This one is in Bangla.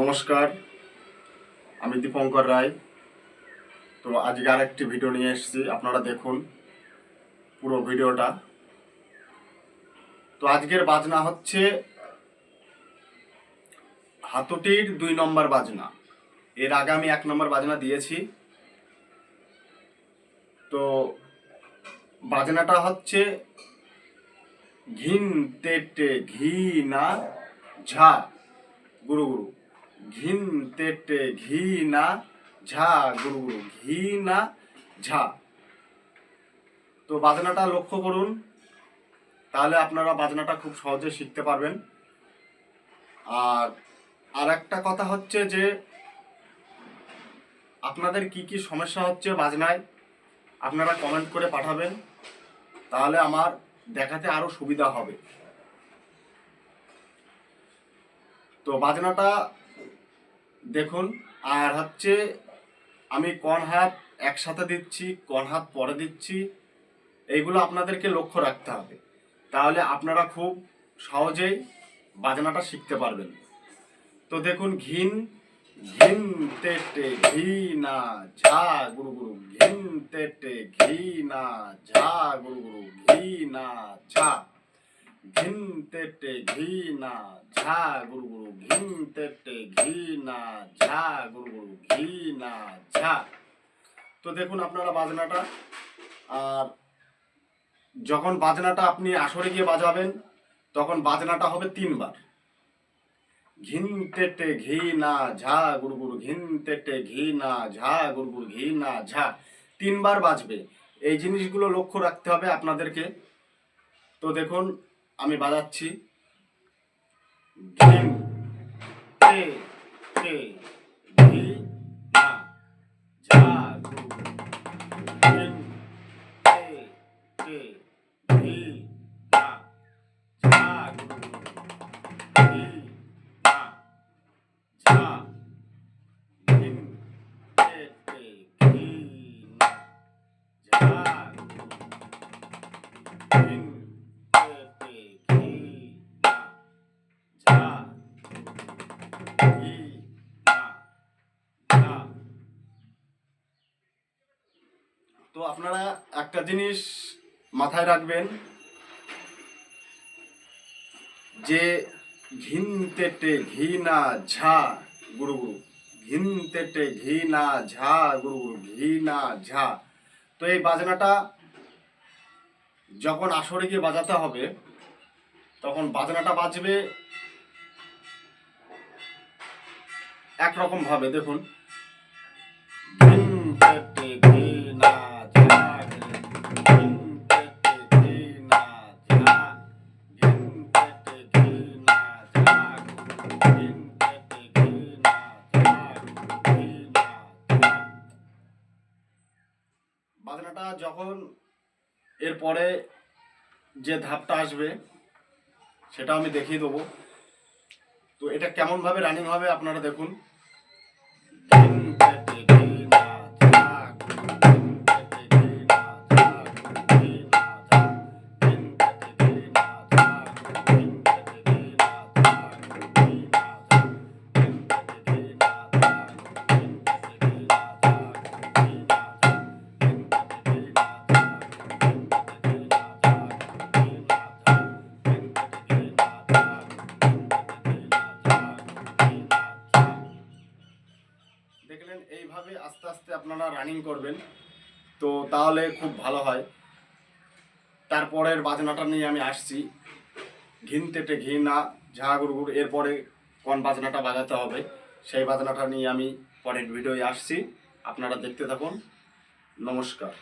নমস্কার, আমি দীপঙ্কর রায়। তো আজকে আর একটি ভিডিও নিয়ে এসেছি, আপনারা দেখুন পুরো ভিডিওটা। তো আজকের বাজনা হচ্ছে হাতুটির দুই নম্বর বাজনা। এর আগে আমি এক নম্বর বাজনা দিয়েছি। তো বাজনাটা হচ্ছে ঘিন তেটে ঘি না ঝা, গুরু গুরু। ঘিন তেটে ঘি না ঝা, গুরু গুরু ঘি না ঝা। তো বাজনাটা লক্ষ্য করুন, তাহলে আপনারা বাজনাটা খুব সহজে শিখতে পারবেন। আর আর একটা কথা হচ্ছে যে, আপনাদের কি কি সমস্যা হচ্ছে বাজনায়, আপনারা কমেন্ট করে পাঠাবেন, তাহলে আমার দেখাতে আরও সুবিধা হবে। তো বাজনাটা দেখুন, আর হচ্ছে আমি কোন হাত একসাথে দিচ্ছি, কোন হাত পরে দিচ্ছি, এইগুলো আপনাদেরকে লক্ষ্য রাখতে হবে। তাহলে আপনারা খুব সহজেই বাজনাটা শিখতে পারবেন। তো দেখুন, ঘিন ঘিন তেটে, ঘি না ঝা, গুরু গুরু। ঘিন তেটে, ঘি না ঝা, গুরু গুরু। ঘি না ঝা। ঘিন তেটে ঘি না ঝা গুরু গুরু ঘিন তেটে ঘি না ঝা গুরু গুরু ঘি না ঝা। তো দেখুন আপনারা বাজনাটা, আর যখন বাজনাটা আপনি আসরে গিয়ে বাজাবেন, তখন বাজনাটা হবে তিনবার। ঘিন তেটে ঘি না ঝা গুরু গুরু ঘিন তেটে ঘি না ঝা গুরু গুরু ঘি না ঝা। তিনবার বাজবে। এই জিনিসগুলো লক্ষ্য রাখতে হবে আপনাদেরকে। তো দেখুন আমি বাজাচ্ছি। ঘিন তে তো আপনারা একটা জিনিস মাথায় রাখবেন, যে ঘিন তেটে ঘি না ঝা, গুরু গুরু ঘিন তেটে ঘি না ঝা, গুরু গুরু ঘি না ঝা। তো এই বাজনাটা যখন আসরে গিয়ে বাজাতে হবে, তখন বাজনাটা বাজবে একরকম ভাবে দেখুন। বাজনাটা যখন এরপরে যে ধাপটা আসবে, সেটা আমি দেখিয়ে দেবো। তো এটা কেমনভাবে রানিং হবে আপনারা দেখুন। আপনারা করবেন, তো তাহলে খুব ভালো হয়। তারপরের বাজনাটা নিয়ে আমি আসছি। ঘিন তেটে ঘি না, ঝা গুড়, এরপরে কোন বাজনাটা বাজাতে হবে, সেই বাজনাটা নিয়ে আমি পরের ভিডিওয়ে আসছি। আপনারা দেখতে থাকুন। নমস্কার।